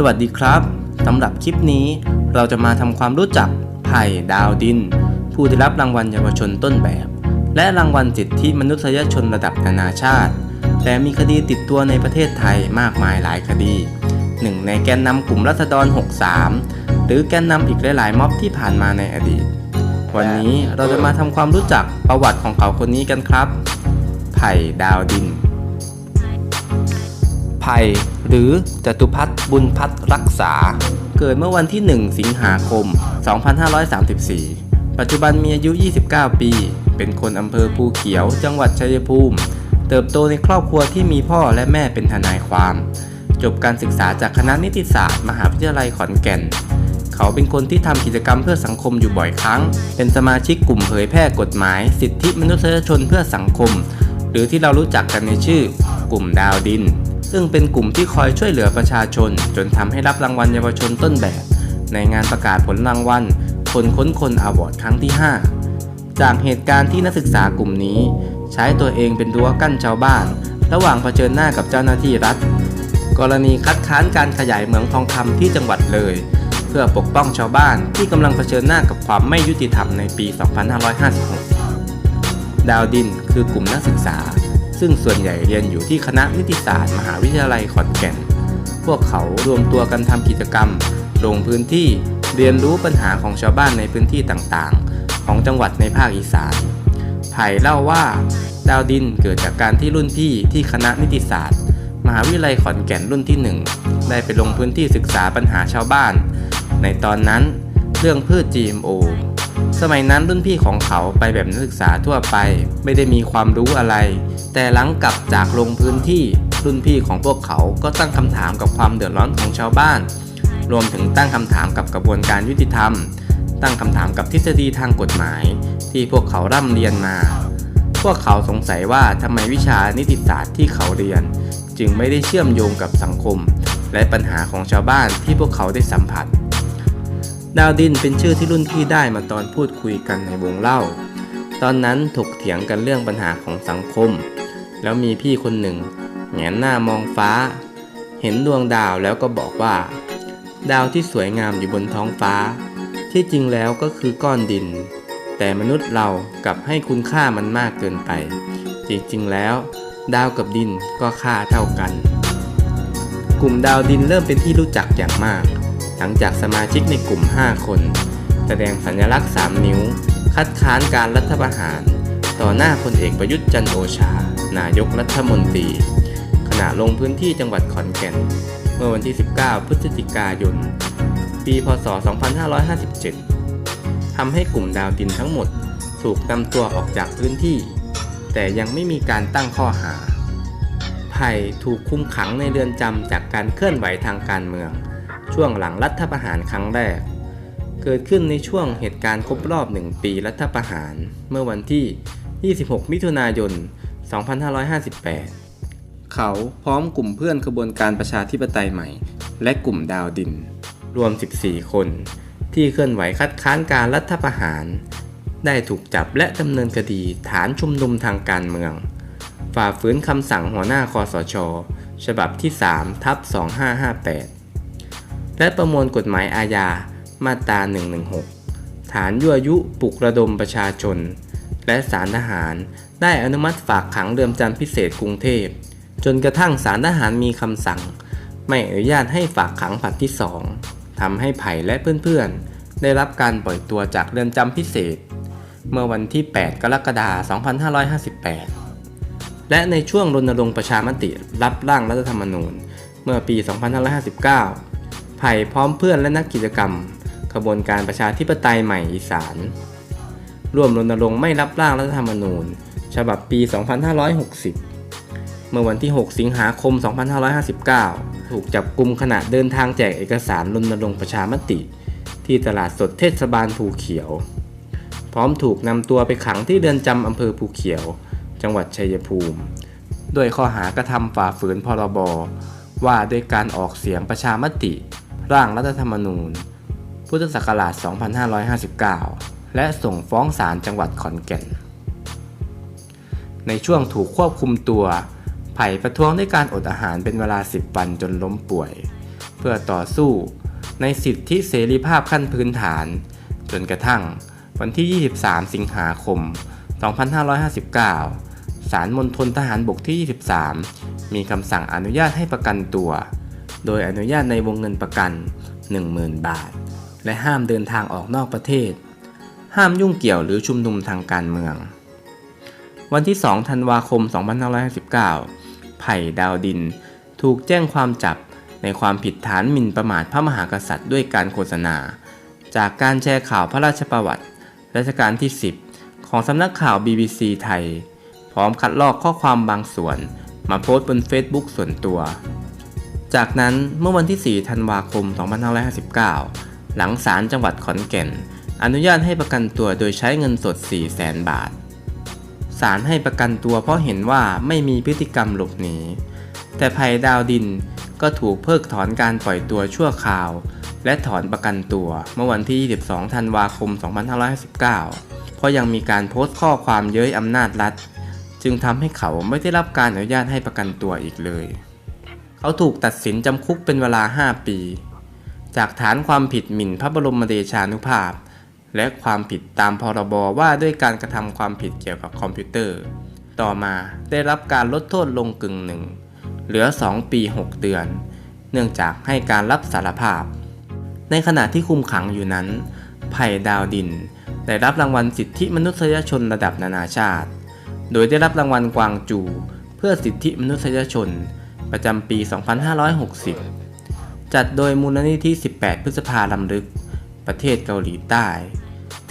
สวัสดีครับสำหรับคลิปนี้เราจะมาทำความรู้จักไผ่ดาวดิน ผู้ได้รับรางวัลเยาวชนต้นแบบ และรางวัลสิทธิมนุษยชนระดับนานาชาติ แต่มีคดีติดตัวในประเทศไทยมากมายหลายคดีหนึ่งในแกนนำกลุ่มรัษฎร 63 หรือแกนนำอีกหลายๆม็อบที่ผ่านมาในอดีต วันนี้เราจะมาทำความรู้จักประวัติของเขาคนนี้กันครับ ไผ่ดาวดิน ไผ่ หรือจตุพัฒน์บุญพัฒน์รักษา เกิดเมื่อวันที่ 1 สิงหาคม 2534 ปัจจุบันมีอายุ 29 ปี เป็นคนอำเภอภูเขียว จังหวัดชัยภูมิ เติบโตในครอบครัวที่มีพ่อและแม่เป็นทนายความ จบการศึกษาจากคณะนิติศาสตร์ มหาวิทยาลัยขอนแก่น เขาเป็นคนที่ทำกิจกรรมเพื่อสังคมอยู่บ่อยครั้ง เป็นสมาชิกกลุ่มเผยแพร่กฎหมาย สิทธิมนุษยชนเพื่อสังคม หรือที่เรารู้จักกันในชื่อกลุ่มดาวดิน ซึ่งเป็นกลุ่มที่คอยช่วยเหลือประชาชน จนทำให้รับรางวัลเยาวชนต้นแบบ ในงานประกาศผลรางวัลคนค้นคนอวอร์ดครั้งที่ 5 จากเหตุการณ์ที่นักศึกษากลุ่มนี้ ใช้ตัวเองเป็นรั้วกั้นชาวบ้าน ระหว่างเผชิญหน้ากับเจ้าหน้าที่รัฐ กรณีคัดค้านการขยายเหมืองทองคำที่จังหวัดเลย เพื่อปกป้องชาวบ้านที่กำลังเผชิญหน้ากับความไม่ยุติธรรมในปี 2556 ดาวดินคือกลุ่มนักศึกษา ซึ่งส่วนใหญ่เรียนอยู่ที่คณะนิติศาสตร์มหาวิทยาลัยขอนแก่น พวกเขารวมตัวกันทำกิจกรรม ลงพื้นที่เรียนรู้ปัญหาของชาวบ้านในพื้นที่ต่างๆ ของจังหวัดในภาคอีสานไผ่เล่าว่า ดาวดินเกิดจากการที่รุ่นพี่ที่คณะนิติศาสตร์ มหาวิทยาลัยขอนแก่นรุ่นที่ 1 ได้ไปลงพื้นที่ศึกษาปัญหาชาวบ้าน ในตอนนั้นเรื่องพืช GMO สมัยนั้นรุ่นพี่ของเขาไปแบบนักศึกษาทั่วไป ไม่ได้มีความรู้อะไร แต่หลังกลับจากลงพื้นที่รุ่นพี่ของพวกเขาก็ตั้งคำถามกับความเดือดร้อนของชาวบ้าน รวมถึงตั้งคำถามกับกระบวนการยุติธรรม ตั้งคำถามกับทฤษฎีทางกฎหมาย ที่พวกเขาร่ำเรียนมา พวกเขาสงสัยว่าทำไมวิชานิติศาสตร์ที่เขาเรียน จึงไม่ได้เชื่อมโยงกับสังคม และปัญหาของชาวบ้านที่พวกเขาได้สัมผัส ดาวดินเป็นชื่อที่รุ่นพี่ได้มาตอนพูดคุยกันในวงเล่า ตอนนั้นถกเถียงกันเรื่องปัญหาของสังคม แล้วมีพี่คนหนึ่งแงนหน้ามองฟ้า เห็นดวงดาวแล้วก็บอกว่า ดาวที่สวยงามอยู่บนท้องฟ้า ที่จริงแล้วก็คือก้อนดิน แต่มนุษย์เรากลับให้คุณค่ามันมากเกินไป จริงๆแล้ว ดาวกับดินก็ค่าเท่ากัน กลุ่มดาวดินเริ่มเป็นที่รู้จักอย่างมาก หลังจากสมาชิกในกลุ่ม 5 คน แสดงสัญลักษณ์ 3 นิ้ว คัดค้านการรัฐประหาร ต่อหน้าพลเอกประยุทธ์จันโอชา นายกรัฐมนตรี ขณะลงพื้นที่จังหวัดขอนแก่น เมื่อวันที่ 19 พฤศจิกายน ปีพศ 2557 ทำให้กลุ่มดาวดินทั้งหมดถูกนำตัวออกจากพื้นที่ แต่ยังไม่มีการตั้งข้อหาไผ่ถูกคุมขังในเรือนจำจากการเคลื่อนไหวทางการเมือง ช่วงหลังรัฐประหารครั้งแรก เกิดขึ้นในช่วงเหตุการณ์ครบรอบหนึ่งปีรัฐประหาร เมื่อวันที่ 26 มิถุนายน 2558 เขาพร้อมกลุ่มเพื่อนขบวนการประชาธิปไตยใหม่ และกลุ่มดาวดิน รวม 14 คน ที่เคลื่อนไหวคัดค้านการรัฐประหาร ได้ถูกจับและดำเนินคดีฐานชุมนุมทางการเมือง ฝ่าฝืนคำสั่งหัวหน้าคอสช ฉบับที่ 3 ทับ 2558 และประมวลกฎหมายอาญามาตรา 116 ฐานยั่วยุปลุกระดมประชาชน และสารทหารได้อนุมัติฝากขังเรือนจำพิเศษกรุงเทพ จนกระทั่งสารทหารมีคำสั่ง ไม่อนุญาตให้ฝากขังผลัดที่ 2ทำให้ไผ่และเพื่อนๆ ได้รับการปล่อยตัวจากเรือนจำพิเศษ เมื่อวันที่ 8 กรกฎาคม 2558 และในช่วงรณรงค์ประชามติรับร่างรัฐธรรมนูญ เมื่อปี 2559 ไผ่พร้อมเพื่อนและนักกิจกรรมขบวนการประชาธิปไตยใหม่อีสาน ร่วมรณรงค์ไม่รับร่างรัฐธรรมนูญ ฉบับปี 2560 เมื่อวันที่ 6 สิงหาคม 2559 ถูกจับกลุ่มขณะเดินทางแจกเอกสารรณรงค์ประชามติ ที่ตลาดสดเทศบาลภูเขียว พร้อมถูกนำตัวไปขังที่เรือนจำอำเภอภูเขียว จังหวัดชัยภูมิ ด้วยข้อหากระทำฝ่าฝืนพรบว่าด้วยการออกเสียงประชามติ ร่างรัฐธรรมนูญ พุทธศักราช 2559 และส่งฟ้องศาลจังหวัดขอนแก่น ในช่วงถูกควบคุมตัว ไผ่ประท้วงด้วยการอดอาหารเป็นเวลา 10 วันจนล้มป่วย เพื่อต่อสู้ในสิทธิเสรีภาพขั้นพื้นฐาน จนกระทั่งวันที่ 23 สิงหาคม 2559 ศาลมณฑลทหารบกที่ 23 มีคำสั่งอนุญาตให้ประกันตัว โดยอนุญาตในวงเงินประกัน 10,000 บาท และห้ามเดินทางออกนอกประเทศ ห้ามยุ่งเกี่ยวหรือชุมนุมทางการเมือง วันที่ 2 ธันวาคม 2559 ไผ่ดาวดิน ถูกแจ้งความจับในความผิดฐานหมิ่นประมาทพระมหากษัตริย์ด้วยการโฆษณา จากการแชร์ข่าวพระราชประวัติรัชกาลที่ 10 ของสำนักข่าว BBC ไทย พร้อมคัดลอกข้อความบางส่วน มาโพสต์บน Facebook ส่วนตัว จากนั้นเมื่อวันที่ 4 ธันวาคม 2559 หลังศาลจังหวัดขอนแก่น อนุญาตให้ประกันตัวโดยใช้เงินสด 400,000 บาท ศาลให้ประกันตัวเพราะเห็นว่าไม่มีพฤติกรรมหลบหนี แต่ภัยดาวดินก็ถูกเพิกถอนการปล่อยตัวชั่วคราว และถอนประกันตัวเมื่อวันที่ 22 ธันวาคม 2519เพราะยังมีการโพสต์ข้อความเย้ยอำนาจรัฐ จึงทำให้เขาไม่ได้รับการอนุญาตให้ประกันตัวอีกเลย เขาถูกตัดสินจำคุกเป็นเวลา 5 ปี จากฐานความผิดหมิ่นพระบรมเดชานุภาพ และความผิดตามพรบว่าด้วยการกระทำความผิดเกี่ยวกับคอมพิวเตอร์ ต่อมาได้รับการลดโทษลงกึ่งหนึ่ง เหลือ 2 ปี 6 เดือน เนื่องจากให้การรับสารภาพ ในขณะที่คุมขังอยู่นั้นไผ่ดาวดิน ได้รับรางวัลสิทธิมนุษยชนระดับนานาชาติ โดยได้รับรางวัลกวางจู เพื่อสิทธิมนุษยชน ประจำปี 2560 จัดโดยมูลนิธิ 18 พฤษภาลำลึก ประเทศเกาหลีใต้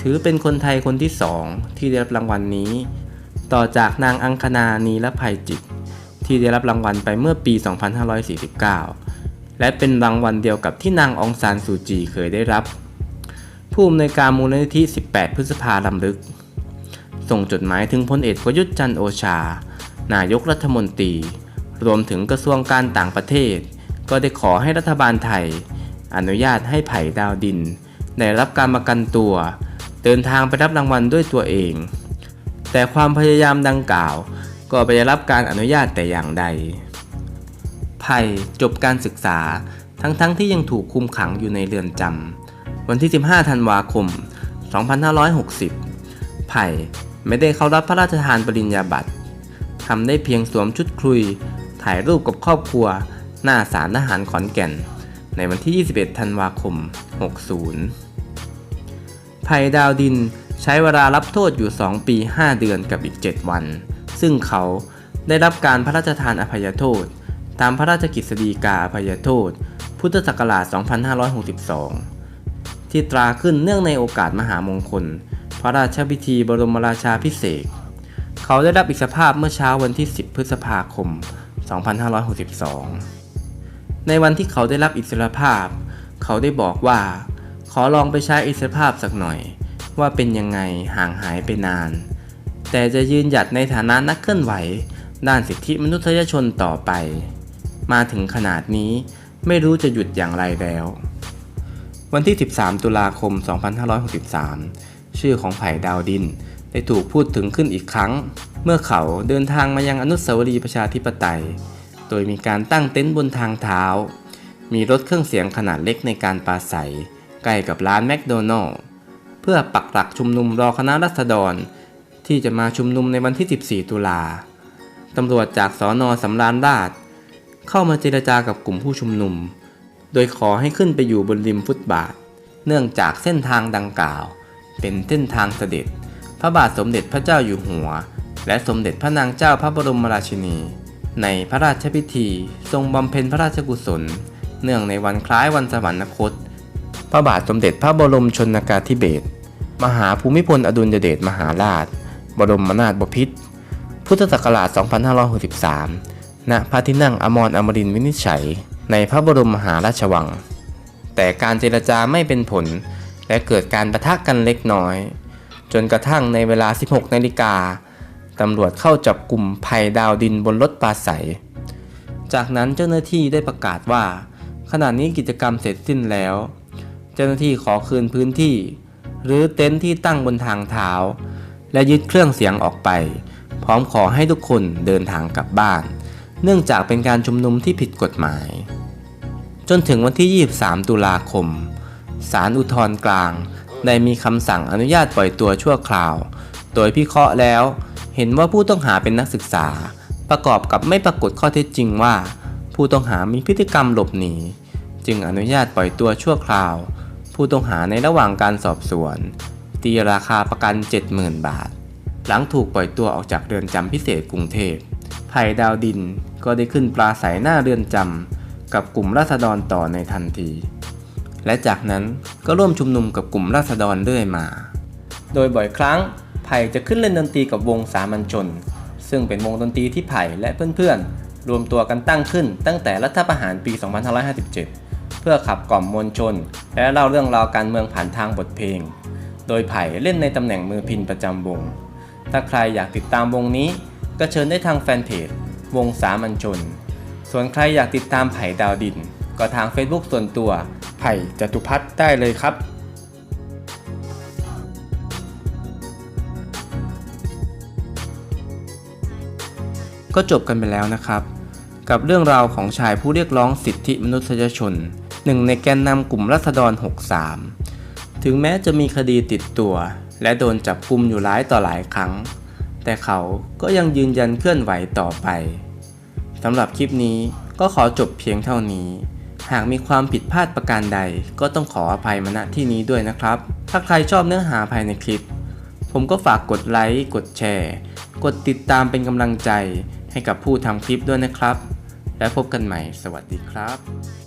ถือเป็นคนไทยคนที่สองที่ได้รับรางวัลนนี้ ต่อจากนางอังคณานีและภัยจิต ที่ได้รับรางวัลไปเมื่อปี 2549 และเป็นรางวัลเดียวกับที่นางองซานซูจีเคยได้รับ ผู้อำนวยการมูลนิธิ 18 พฤษภาลำลึก ส่งจดหมายถึงพลเอกประยุทธ์จันทร์โอชา นายกรัฐมนตรี รวมถึงกระทรวงการต่างประเทศ ก็ได้ขอให้รัฐบาลไทย อนุญาตให้ไผ่ดาวดิน ได้รับการประกันตัว เดินทางไปรับรางวัลด้วยตัวเอง แต่ความพยายามดังกล่าว ก็ไม่ได้รับการอนุญาตแต่อย่างใด ไผ่จบการศึกษาทั้งๆทที่ยังถูกคุมขังอยู่ในเรือนจำวันที่ 15 ธันวาคม 2560 ไผ่ไม่ได้เข้ารับพระราชทานปริญญาบัตรทำได้เพียงสวมชุดคลุย ถ่ายรูปกับครอบครัว หน้าศาลทหารขอนแก่น ในวันที่ 21 ธันวาคม 60 ไผ่ดาวดินใช้เวลารับโทษอยู่ 2 ปี 5 เดือนกับอีก 7 วัน ซึ่งเขาได้รับการพระราชทานอภัยโทษ ตามพระราชกฤษฎีกาอภัยโทษ พุทธศักราช 2562 ที่ตราขึ้นเนื่องในโอกาสมหามงคล พระราชพิธีบรมราชาพิเศษเขาได้รับอิสรภาพเมื่อเช้าวันที่ 10 พฤษภาคม 2562 ในวันที่เขาได้รับอิสรภาพ เขาได้บอกว่า ขอลองไปใช้อิสรภาพสักหน่อย ว่าเป็นยังไงห่างหายไปนาน แต่จะยืนหยัดในฐานะนักเคลื่อนไหว ด้านสิทธิมนุษยชนต่อไป มาถึงขนาดนี้ไม่รู้จะหยุดอย่างไรแล้ว วันที่ 13 ตุลาคม 2563 ชื่อของไผ่ดาวดินได้ถูกพูดถึงขึ้นอีกครั้ง เมื่อเขาเดินทางมายังอนุสาวรีย์ประชาธิปไตย โดยมีการตั้งเต็นท์บนทางเท้า มีรถเครื่องเสียงขนาดเล็กในการปราศัย ใกล้กับร้านแมคโดนัลล์เพื่อปักหลักชุมนุมรอคณะรัษฎร ที่จะมาชุมนุมในวันที่ 14 ตุลาตำรวจจากสอนอสำราญราชเข้ามาเจรจากับกลุ่มผู้ชุมนุม โดยขอให้ขึ้นไปอยู่บนริมฟุตบาท เนื่องจากเส้นทางดังกล่าว เป็นเส้นทางเสด็จ พระบาทสมเด็จพระเจ้าอยู่หัว และสมเด็จพระนางเจ้าพระบรมราชินี ในพระราชพิธี ทรงบำเพ็ญพระราชกุศล เนื่องในวันคล้ายวันสวรรคต พระบาทสมเด็จพระบรมชนกาธิเบศรมหาภูมิพลอดุลยเดชมหาราช บรมนาถบพิตรพุทธศักราช 2563 ณ พระที่นั่งอมรอมรินวินิจฉัย ในพระบรมมหาราชวัง แต่การเจรจาไม่เป็นผล และเกิดการประทะกันเล็กน้อย จนกระทั่งในเวลา 16 นาฬิกา ตำรวจเข้าจับกลุ่มภัยดาวดินบนรถปราศัยจากนั้นเจ้าหน้าที่ได้ประกาศว่า ขณะนี้กิจกรรมเสร็จสิ้นแล้ว เจ้าหน้าที่ขอคืนพื้นที่ หรือเต็นท์ที่ตั้งบนทางเท้า และยึดเครื่องเสียงออกไป พร้อมขอให้ทุกคนเดินทางกลับบ้าน เนื่องจากเป็นการชุมนุมที่ผิดกฎหมาย จนถึงวันที่ 23 ตุลาคมศาลอุทธรณ์กลางได้มีคำสั่งอนุญาตปล่อยตัวชั่วคราว โดยพิเคราะห์แล้ว เห็นว่าผู้ต้องหาเป็นนักศึกษา ประกอบกับไม่ปรากฏข้อเท็จจริงว่า ผู้ต้องหามีพฤติกรรมหลบหนี จึงอนุญาตปล่อยตัวชั่วคราว ผู้ต้องหาในระหว่างการสอบสวน ตีราคาประกัน 70,000 บาท หลังถูกปล่อยตัวออกจากเรือนจำพิเศษกรุงเทพไผ่ดาวดินก็ได้ขึ้นปราศัยหน้าเรือนจำกับกลุ่มราษฎรต่อในทันที และจากนั้นก็ร่วมชุมนุมกับกลุ่มราษฎรเรื่อยมา โดยบ่อยครั้ง ไผ่จะขึ้นเล่นดนตรีกับวงสามัญชน ซึ่งเป็นวงดนตรีที่ไผ่และเพื่อนๆ รวมตัวกันตั้งขึ้นตั้งแต่รัฐประหารปี 2557 เพื่อขับกล่อมมวลชน และเล่าเรื่องราวการเมืองผ่านทางบทเพลง โดยไผ่เล่นในตำแหน่งมือพินประจำวง ถ้าใครอยากติดตามวงนี้ ก็เชิญได้ทางแฟนเพจวงสามัญชน ส่วนใครอยากติดตามไผ่ดาวดิน ก็ทาง Facebook ส่วนตัวไผ่จตุพัฒน์ได้เลยครับ ก็จบกันไปแล้วนะครับ กับเรื่องราวของชายผู้เรียกร้องสิทธิมนุษยชน หนึ่งในแกนนำกลุ่มรัษฎร 63 ถึงแม้จะมีคดีติดตัว และโดนจับกุมอยู่หลายต่อหลายครั้ง แต่เขาก็ยังยืนยันเคลื่อนไหวต่อไปสำหรับคลิปนี้ก็ขอจบเพียงเท่านี้ หากมีความผิดพลาดประการใด ก็ต้องขออภัยมาณที่นี้ด้วยนะครับ ถ้าใครชอบเนื้อหาภายในคลิป ผมก็ฝากกดไลค์ กดแชร์ กดติดตามเป็นกำลังใจ ให้กับผู้ทำคลิปด้วยนะครับ และพบกันใหม่ สวัสดีครับ